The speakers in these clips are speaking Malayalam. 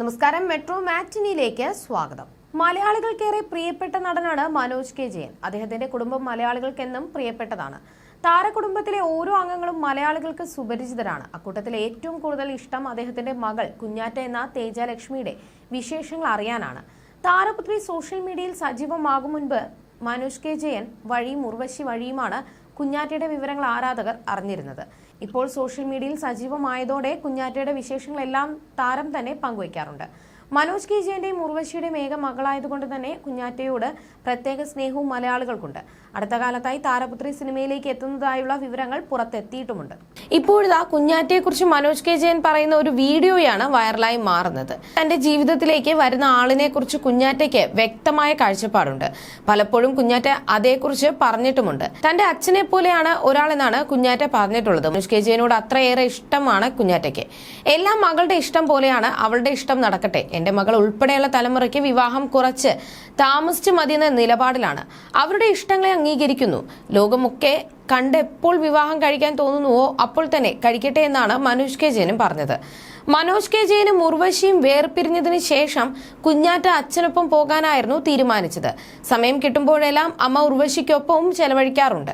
നമസ്കാരം. മെട്രോ മാറ്റിനിയിലേക്ക് സ്വാഗതം. മലയാളികൾക്കേറെ പ്രിയപ്പെട്ട നടനാണ് മനോജ് കെ. ജയൻ. അദ്ദേഹത്തിന്റെ കുടുംബം മലയാളികൾക്കെന്നും പ്രിയപ്പെട്ടതാണ്. താരകുടുംബത്തിലെ ഓരോ അംഗങ്ങളും മലയാളികൾക്ക് സുപരിചിതരാണ്. അക്കൂട്ടത്തിൽ ഏറ്റവും കൂടുതൽ ഇഷ്ടം അദ്ദേഹത്തിന്റെ മകൾ കുഞ്ഞാറ്റ എന്ന തേജലക്ഷ്മിയുടെ വിശേഷങ്ങൾ അറിയാനാണ്. താരപുത്രി സോഷ്യൽ മീഡിയയിൽ സജീവമാകും മുൻപ് മനോജ് കെ. ജയൻ വഴിയും ഉർവശി വഴിയുമാണ് കുഞ്ഞാറ്റയുടെ വിവരങ്ങൾ ആരാധകർ അറിഞ്ഞിരുന്നത്. ഇപ്പോൾ സോഷ്യൽ മീഡിയയിൽ സജീവമായതോടെ കുഞ്ഞാറ്റയുടെ വിശേഷങ്ങളെല്ലാം താരം തന്നെ പങ്കുവയ്ക്കാറുണ്ട്. മനോജ് കെ ജയന്റെയും ഉർവശിയുടെയും ഏക മകളായതുകൊണ്ട് തന്നെ കുഞ്ഞാറ്റയോട് പ്രത്യേക സ്നേഹവും മലയാളികൾക്കുണ്ട്. അടുത്ത കാലത്തായി താരപുത്രി സിനിമയിലേക്ക് എത്തുന്നതായുള്ള വിവരങ്ങൾ പുറത്തെത്തിയിട്ടുമുണ്ട്. ഇപ്പോഴിതാ കുഞ്ഞാറ്റയെക്കുറിച്ച് മനോജ് കെ ജയൻ പറയുന്ന ഒരു വീഡിയോയാണ് വൈറലായി മാറുന്നത്. തന്റെ ജീവിതത്തിലേക്ക് വരുന്ന ആളിനെ കുറിച്ച് കുഞ്ഞാറ്റയ്ക്ക് വ്യക്തമായ കാഴ്ചപ്പാടുണ്ട്. പലപ്പോഴും കുഞ്ഞാറ്റ അതേക്കുറിച്ച് പറഞ്ഞിട്ടുമുണ്ട്. തന്റെ അച്ഛനെ പോലെയാണ് ഒരാളെന്നാണ് കുഞ്ഞാറ്റ പറഞ്ഞിട്ടുള്ളത്. മനോജ് കെ ജയനോട് അത്രയേറെ ഇഷ്ടമാണ് കുഞ്ഞാറ്റയ്ക്ക്. എല്ലാം മകളുടെ ഇഷ്ടം പോലെയാണ് അവളുടെ ഇഷ്ടം നടക്കട്ടെ എന്റെ മകൾ ഉൾപ്പെടെയുള്ള തലമുറയ്ക്ക് വിവാഹം കുറച്ച് താമസിച്ചു മതിയെന്ന നിലപാടിലാണ്. അവരുടെ ഇഷ്ടങ്ങളെ അംഗീകരിക്കുന്നു. ലോകമൊക്കെ കണ്ട് എപ്പോൾ വിവാഹം കഴിക്കാൻ തോന്നുന്നുവോ അപ്പോൾ തന്നെ കഴിക്കട്ടെ എന്നാണ് മനുഷ് കെ ജയനും പറഞ്ഞത്. മനോജ് കെ ജയനും ഉർവശിയും വേർപിരിഞ്ഞതിന് ശേഷം കുഞ്ഞാറ്റ അച്ഛനൊപ്പം പോകാനായിരുന്നു തീരുമാനിച്ചത്. സമയം കിട്ടുമ്പോഴെല്ലാം അമ്മ ഉർവശിക്കൊപ്പവും ചെലവഴിക്കാറുണ്ട്.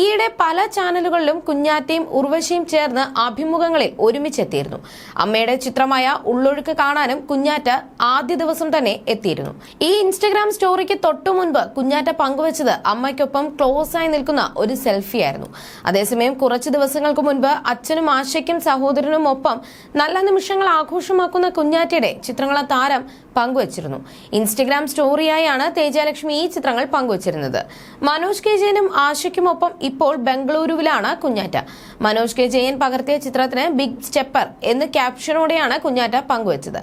ഈയിടെ പല ചാനലുകളിലും കുഞ്ഞാറ്റയും ഉർവശിയും ചേർന്ന് അഭിമുഖങ്ങളിൽ ഒരുമിച്ചെത്തിയിരുന്നു. അമ്മയുടെ ചിത്രമായ ഉള്ളൊഴുക്ക് കാണാനും കുഞ്ഞാറ്റ ആദ്യ ദിവസം തന്നെ എത്തിയിരുന്നു. ഈ ഇൻസ്റ്റഗ്രാം സ്റ്റോറിക്ക് തൊട്ടു മുൻപ് കുഞ്ഞാറ്റ പങ്കുവച്ചത് അമ്മയ്ക്കൊപ്പം ക്ലോസായി നിൽക്കുന്ന ഒരു സെൽഫി ആയിരുന്നു അതേസമയം കുറച്ച് ദിവസങ്ങൾക്ക് മുൻപ് അച്ഛനും ആശയ്ക്കും സഹോദരനും ഒപ്പം നല്ല നിമിഷങ്ങൾ ആഘോഷമാക്കുന്ന കുഞ്ഞാറ്റയുടെ ചിത്രങ്ങളെ താരം പങ്കുവച്ചിരുന്നു. ഇൻസ്റ്റഗ്രാം സ്റ്റോറിയായാണ് തേജാലക്ഷ്മി ഈ ചിത്രങ്ങൾ പങ്കുവച്ചിരുന്നത്. മനോജ് കെ ജയനും ആശയ്ക്കുമൊപ്പം ഇപ്പോൾ ബംഗളൂരുവിലാണ് കുഞ്ഞാറ്റ. മനോജ് കെ ജയൻ പകർത്തിയ ചിത്രത്തിന് ബിഗ് സ്റ്റെപ്പർ എന്ന് ക്യാപ്ഷനോടെയാണ് കുഞ്ഞാറ്റ പങ്കുവച്ചത്.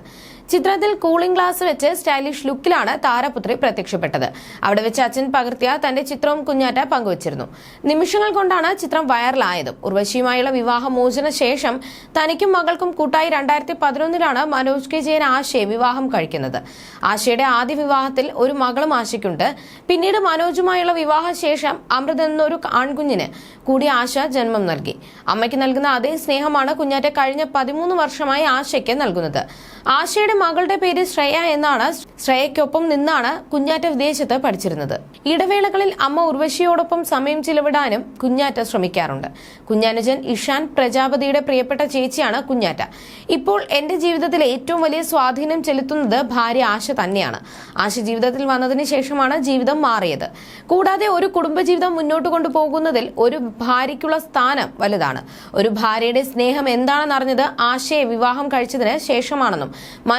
ചിത്രത്തിൽ കൂളിംഗ് ഗ്ലാസ് വെച്ച് സ്റ്റൈലിഷ് ലുക്കിലാണ് താരപുത്രി പ്രത്യക്ഷപ്പെട്ടത്. അവിടെ വെച്ച് അച്ഛൻ പകർത്തിയ തന്റെ ചിത്രവും കുഞ്ഞാറ്റ പങ്കുവച്ചിരുന്നു. നിമിഷങ്ങൾ കൊണ്ടാണ് ചിത്രം വൈറലായത്. ഉർവശിയുമായുള്ള വിവാഹമോചന ശേഷം തനിക്കും മകൾക്കും കൂട്ടായി രണ്ടായിരത്തി പതിനൊന്നിലാണ് മനോജ് കെ ജയൻ ആശയെ വിവാഹം കഴിക്കുന്നത്. ആശയുടെ ആദ്യ വിവാഹത്തിൽ ഒരു മകളും ആശയ്ക്കുണ്ട്. പിന്നീട് മനോജുമായുള്ള വിവാഹശേഷം അമൃത് എന്നൊരു ആൺകുഞ്ഞിന് കൂടി ആശ ജന്മം നൽകി. അമ്മയ്ക്ക് നൽകുന്ന അതേ സ്നേഹമാണ് കുഞ്ഞാറ്റ കഴിഞ്ഞ പതിമൂന്ന് വർഷമായി ആശയ്ക്ക് നൽകുന്നത്. ആശയുടെ മകളുടെ പേര് ശ്രേയ എന്നാണ് ശ്രേയയ്ക്കൊപ്പം നിന്നാണ് കുഞ്ഞാറ്റ വിദേശത്ത് പഠിച്ചിരുന്നത്. ഇടവേളകളിൽ അമ്മ ഉർവശിയോടൊപ്പം സമയം ചിലവിടാനും കുഞ്ഞാറ്റ ശ്രമിക്കാറുണ്ട്. കുഞ്ഞാനുജൻ ഇഷാൻ പ്രജാപതിയുടെ പ്രിയപ്പെട്ട ചേച്ചിയാണ് കുഞ്ഞാറ്റ. ഇപ്പോൾ എന്റെ ജീവിതത്തിൽ ഏറ്റവും വലിയ സ്വാധീനം ചെലുത്തുന്നത് ഭാര്യ ആശ തന്നെയാണ്. ആശ ജീവിതത്തിൽ വന്നതിന് ശേഷമാണ് ജീവിതം മാറിയത്. കൂടാതെ ഒരു കുടുംബജീവിതം മുന്നോട്ട് കൊണ്ടുപോകുന്നതിൽ ഒരു ഭാര്യയ്ക്കുള്ള സ്ഥാനം വലുതാണ്. ഒരു ഭാര്യയുടെ സ്നേഹം എന്താണെന്നറിഞ്ഞത് ആശയെ വിവാഹം കഴിച്ചതിന് ശേഷമാണെന്നും